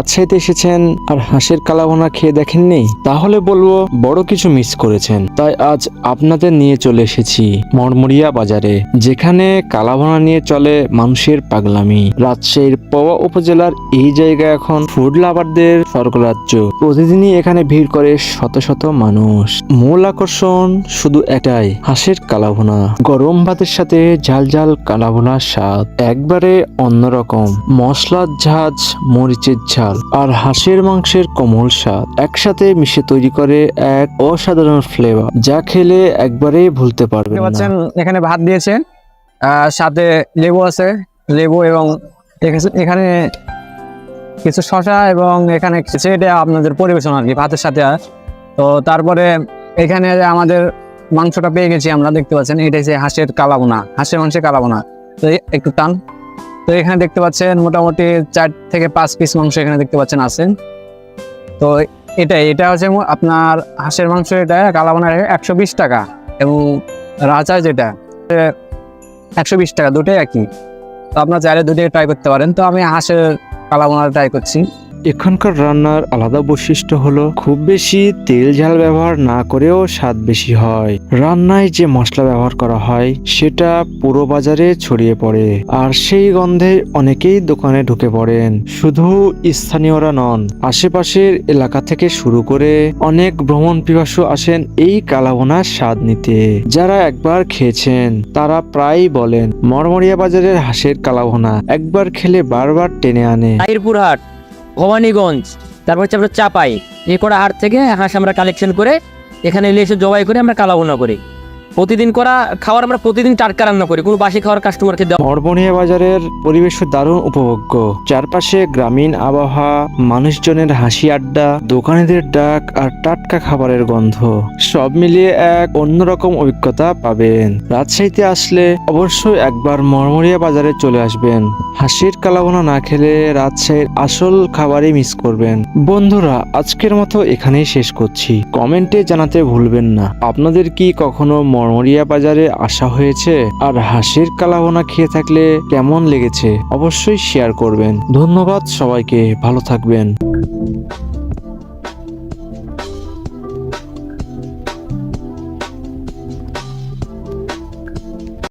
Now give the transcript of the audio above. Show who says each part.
Speaker 1: রাজশাহীতে এসেছেন আর হাঁসের কালাভোনা খেয়ে দেখেননি? তাহলে বলব, বড় কিছু মিস করেছেন। তাই আজ আপনাদের নিয়ে চলে এসেছি মরমরিয়া বাজারে, যেখানে কালাভোনা নিয়ে চলে মানুষের পাগলামি। রাজশাহীর পওয়া উপজেলার এই জায়গা এখন ফুড লাভারদের স্বর্গরাজ্য। প্রতিদিনই এখানে ভিড় করে শত শত মানুষ। মূল আকর্ষণ শুধু এটাই, হাঁসের কালাভোনা। গরম ভাতের সাথে ঝাল ঝাল কালাভোনার স্বাদ। একবারে অন্যরকম। মশলার ঝাঁজ, মরিচের ঝাল আর হাঁসের মাংসের কোমল স্বাদ একসাথে মিশে তৈরি করে এক অসাধারণ ফ্লেভার যা খেলে একবারেই ভুলতে পারবেন না।
Speaker 2: এখানে ভাত দিয়েছে সাথে লেবু আছে লেবু এবং এখানে- কিছু শশা এবং এখানে এটা আপনাদের পরিবেশন আর কি ভাতের সাথে। তো তারপরে এখানে আমাদের মাংসটা পেয়ে গেছি আমরা দেখতে পাচ্ছেন এটা হচ্ছে হাঁসের কালাবোনা হাঁসের মাংসের কালাবোনা তো একটু টান। তো এখানে দেখতে পাচ্ছেন মোটামুটি চার থেকে পাঁচ পিস মাংস এখানে দেখতে পাচ্ছেন আছে। তো এটাই, এটা হচ্ছে আপনার হাঁসের মাংস এটা কালাবোনা একশো বিশ টাকা এবং রাজা যেটা একশো বিশ টাকা, দুটোই একই। তো আপনার চাইলে দুটোই ট্রাই করতে পারেন। তো আমি হাঁসের কালাবোনা ট্রাই করছি।
Speaker 1: এখানকার রান্নার আলাদা বৈশিষ্ট্য হলো খুব বেশি তেল ঝাল ব্যবহার না করেও স্বাদ বেশি হয়। রান্নায় যে মশলা ব্যবহার করা হয়, সেটা পুরো বাজারে ছড়িয়ে পড়ে আর সেই গন্ধে অনেকেই দোকানে ঢুকে পড়েন। শুধু স্থানীয়রা নন, আশেপাশের এলাকা থেকে শুরু করে অনেক ভ্রমণ পিপাসু আসেন এই কালাবোনার স্বাদ নিতে। যারা একবার খেয়েছেন, তারা প্রায়ই বলেন, মরমরিয়া বাজারের হাঁসের কালাভোনা একবার খেলে বারবার টেনে আনে।
Speaker 3: হাট ভবানীগঞ্জ, তারপর হচ্ছে আমরা চাপাই। এই কটা হাট থেকে হাঁস আমরা কালেকশন করে এখানে এলে এসে জবাই করে আমরা কালাভুনা করি। প্রতিদিন করা খাবার আমরা প্রতিদিন টাটকা রান্না করি, কোনো বাসি খাওয়ার কাস্টমারকে দেওয়া
Speaker 1: মরবনিয়া বাজারের পরিবেশ দারুণ উপভোগ্য। চারপাশে গ্রামীণ আবহাওয়া, মানুষজনের হাসি আড্ডা, দোকানিদের ডাক আর টাটকা খাবারের গন্ধ। সব মিলিয়ে এক অন্যরকম অভিজ্ঞতা পাবেন। রাজশাহীতে আসলে অবশ্যই একবার মরমরিয়া বাজারে চলে আসবেন। হাসির কালাবোনা না খেলে রাজশাহীর আসল খাবারই মিস করবেন। বন্ধুরা, আজকের মতো এখানেই শেষ করছি। কমেন্টে জানাতে ভুলবেন না। আপনাদের কি কখনো মরমরিয়া বাজারে আসা হয়েছে আর হাসির কালাভোনা খেয়ে থাকলে কেমন লেগেছে অবশ্যই শেয়ার করবেন। ধন্যবাদ সবাইকে, ভালো থাকবেন।